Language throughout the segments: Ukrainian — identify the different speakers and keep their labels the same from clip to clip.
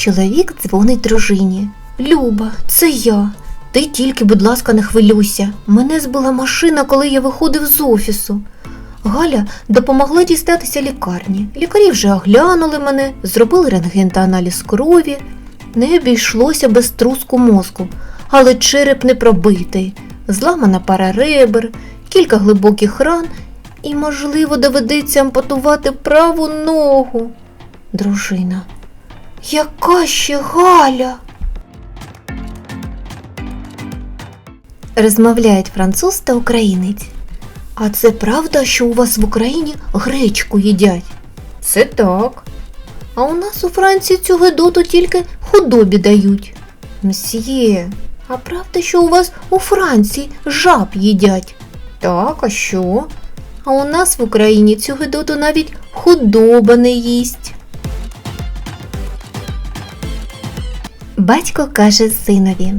Speaker 1: Чоловік дзвонить дружині. Люба, це я. Ти тільки, будь ласка, не хвилюйся. Мене збила машина, коли я виходив з офісу. Галя допомогла дістатися лікарні. Лікарі вже оглянули мене, зробили рентген та аналіз крові. Не обійшлося без труску мозку, але череп не пробитий, зламана пара ребер, кілька глибоких ран і, можливо, доведеться ампутувати праву ногу. Дружина. Яка ще Галя? Розмовляють француз та українець. А це правда, що у вас в Україні гречку їдять? Це так. А у нас у Франції цю гидоту тільки худобі дають. Мсьє, а правда, що у вас у Франції жаб їдять? Так, а що? А у нас в Україні цю гидоту навіть худоба не їсть. Батько каже синові: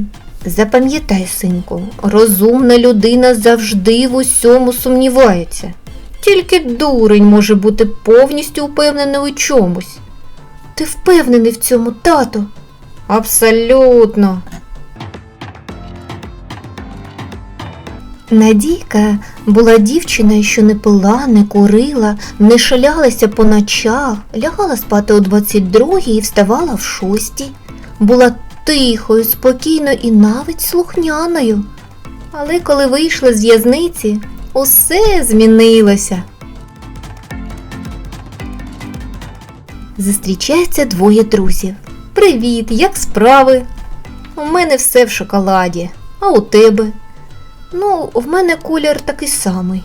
Speaker 1: Запам'ятай, синку, розумна людина завжди в усьому сумнівається. Тільки дурень може бути повністю впевнений у чомусь. Ти впевнений в цьому, тато? Абсолютно. Надійка була дівчиною, що не пила, не курила, не шалялася по ночах, лягала спати о 22 і вставала в 6. Була тихою, спокійною і навіть слухняною. Але коли вийшла з в'язниці, усе змінилося. Зустрічаються двоє друзів. Привіт, як справи? У мене все в шоколаді, а у тебе? Ну, в мене колір такий самий.